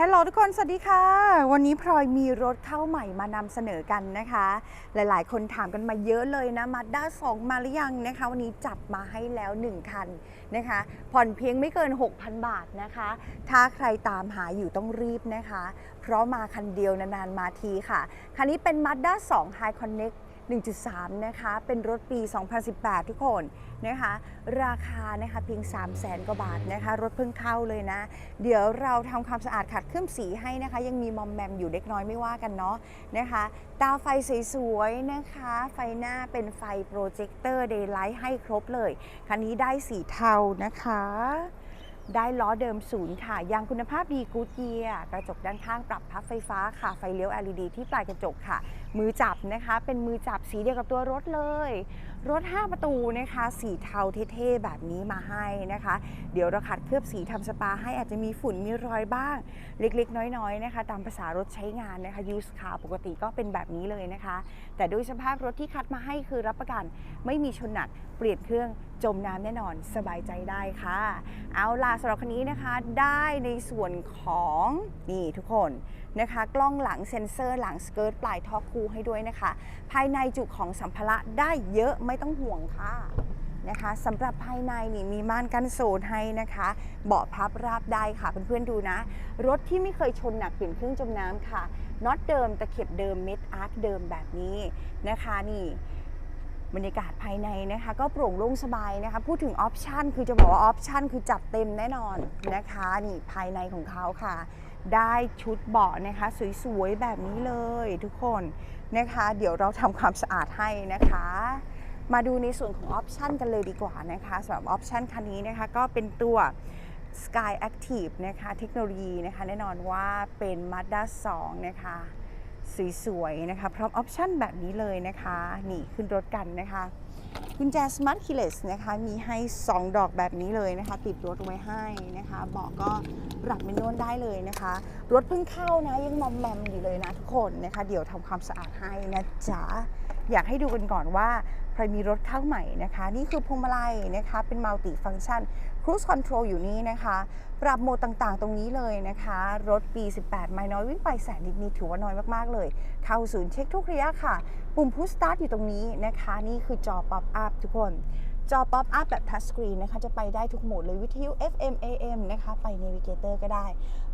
ฮัลโหลทุกคน สวัสดีค่ะ วันนี้พลอยมีรถเข้าใหม่มานำเสนอกันนะคะ หลายๆ คนถามกันมาเยอะเลยนะมาด้า2มาหรือยังนะคะ วันนี้จัดมาให้แล้ว 1 คันนะคะ ผ่อนเพียงไม่เกิน 6,000 บาทนะคะ ถ้าใครตามหาอยู่ต้องรีบนะคะ เพราะมาคันเดียวนานๆมาทีค่ะ คันนี้เป็น Mazda 2 High Connect 1.3 นะคะ เป็นรถปี 2018 ทุกคนนะคะ ราคานะคะเพียง 3 0 0แสนกว่าบาทนะคะ รถเพิ่งเข้าเลยนะ เดี๋ยวเราทำความสะอาดขัดเคลือบสีให้นะคะ ยังมีมอมแมมอยู่เล็กน้อยไม่ว่ากันเนาะนะคะ ตาไฟสวยๆนะคะ ไฟหน้าเป็นไฟโปรเจคเตอร์เดย์ไลท์ให้ครบเลย คันนี้ได้สีเทานะคะ ได้ล้อเดิมศูนย์ค่ะ ยางคุณภาพดีกูดเยียร์กระจกด้านข้างปรับพับไฟฟ้าค่ะ ไฟเลี้ยว LED ที่ปลายกระจกค่ะ มือจับนะคะ เป็นมือจับสีเดียวกับตัวรถเลย รถ 5 ประตูนะคะ สีเทาเท่ๆแบบนี้มาให้นะคะ เดี๋ยวเราขัดเคลือบสีทำสปาให้อาจจะมีฝุ่นมีรอยบ้าง เล็กๆ น้อยๆนะคะ ตามภาษารถใช้งานนะคะยูสคาปกติก็เป็นแบบนี้เลยนะคะ แต่ด้วยสภาพรถที่คัดมาให้คือรับประกันไม่มีชนหนักเปลี่ยนเครื่อง จมน้ำแน่นอนสบายใจได้ค่ะ เอาล่ะสำหรับคันนี้นะคะได้ในส่วนของนี่ทุกคนนะคะ กล้องหลังเซ็นเซอร์หลังสเกิร์ตปลายท่อคูให้ด้วยนะคะ ภายในจุของสัมภาระได้เยอะไม่ต้องห่วงค่ะนะคะสำหรับภายในนี่มีม่านกันโซนให้นะคะ เบาะพับราบได้ค่ะเพื่อนๆดูนะ รถที่ไม่เคยชนหนักเปลี่ยนเครื่องจมน้ำค่ะน็อตเดิมตะเข็บเดิมเม็ดอาร์คเดิมแบบนี้นะคะนี่ บรรยากาศภายในนะคะ ก็โปร่งโล่งสบายนะคะ พูดถึงออปชันคือจะบอกว่าออปชันคือจัดเต็มแน่นอนนะคะนี่ภายในของเขาค่ะ ได้ชุดเบาะนะคะ สวยๆ แบบนี้เลยทุกคนนะคะ เดี๋ยวเราทำความสะอาดให้นะคะมาดูในส่วนของออปชันกันเลยดีกว่านะคะสำหรับออปชันคันนี้นะคะก็เป็นตัว Sky Active นะคะเทคโนโลยีนะคะแน่นอนว่าเป็น Mazda 2 นะคะ สวยๆนะคะพร้อมออปชันแบบนี้เลยนะคะ นี่ขึ้นรถกันนะคะกุญแจสมาร์ทเคเลสนะคะมีให้ 2 ดอกแบบนี้เลยนะคะ ติดรถไว้ให้นะคะเบาะก็ปรับเป็นนวลได้เลยนะคะ รถเพิ่งเข้านะยังมอมแมมอยู่เลยนะทุกคนนะคะ เดี๋ยวทำความสะอาดให้นะจ๊ะอยากให้ดูกันก่อนว่า ใครมีรถเข้าใหม่นะคะ นี่คือพวงมาลัยนะคะเป็นมัลติฟัง c t ชัน Cruise Control อยู่นี่นะคะ ปรับโหมดต่างๆ ตรงนี้เลยนะคะ รถปี 18 ไม่น้อยวิ่งไปแสนนิดๆถือว่าน้อยมาก ๆ เลย เข้าศูนย์เช็คทุกระยะค่ะ ปุ่ม Push Start อยู่ตรงนี้นะคะ นี่คือจอ Pop Up ทุกคนจอ Pop Up แบบ Touch Screen นะคะ จะไปได้ทุกโหมดเลยวิทยุ FM AM นะคะ ไป Navigator ก็ได้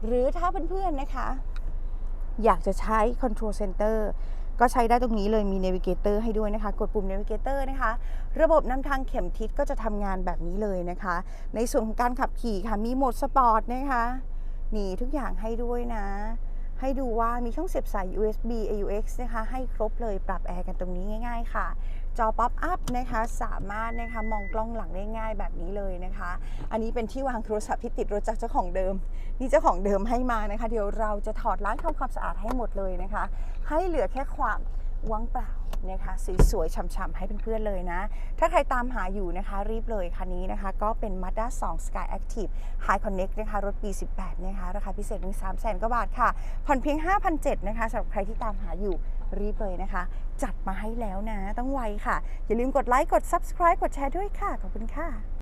หรือถ้าเพื่อนๆนะคะ อยากจะใช้ Control Center ก็ใช้ได้ตรงนี้เลยมี Navigator ให้ด้วยนะคะ กดปุ่ม Navigator นะคะ ระบบนำทางเข็มทิศก็จะทำงานแบบนี้เลยนะคะ ในส่วนของการขับขี่ค่ะ มีโหมดสปอร์ตนะคะนี่ทุกอย่างให้ด้วยนะ ให้ดูว่ามีช่องเสียบสาย USB AUX นะคะ ให้ครบเลยปรับแอร์กันตรงนี้ง่าย ๆ ค่ะ จอป๊อปอัพนะคะสามารถนะคะมองกล้องหลังได้ง่ายแบบนี้เลยนะคะ อันนี้เป็นที่วางโทรศัพท์ที่ติดรถจากเจ้าของเดิม นี่เจ้าของเดิมให้มานะคะ เดี๋ยวเราจะถอดล้างทำความสะอาดให้หมดเลยนะคะ ให้เหลือแค่ความว่างเปล่านะคะสวยๆฉ่ำๆให้เพื่อนๆเลยนะ ถ้าใครตามหาอยู่นะคะ รีบเลยคันนี้นะคะ ก็เป็น Mazda 2 Sky Active High Connect นะคะ รถปี 18 นะคะ ราคาพิเศษถึง3 0 0 0 0 0กว่าบาทค่ะ ผ่อนเพียง 5,700นะคะสำหรับใครที่ตามหาอยู่ รีบเลยนะคะ จัดมาให้แล้วนะ ต้องไวค่ะ อย่าลืมกดไลค์ กด Subscribe กดแชร์ด้วยค่ะ ขอบคุณค่ะ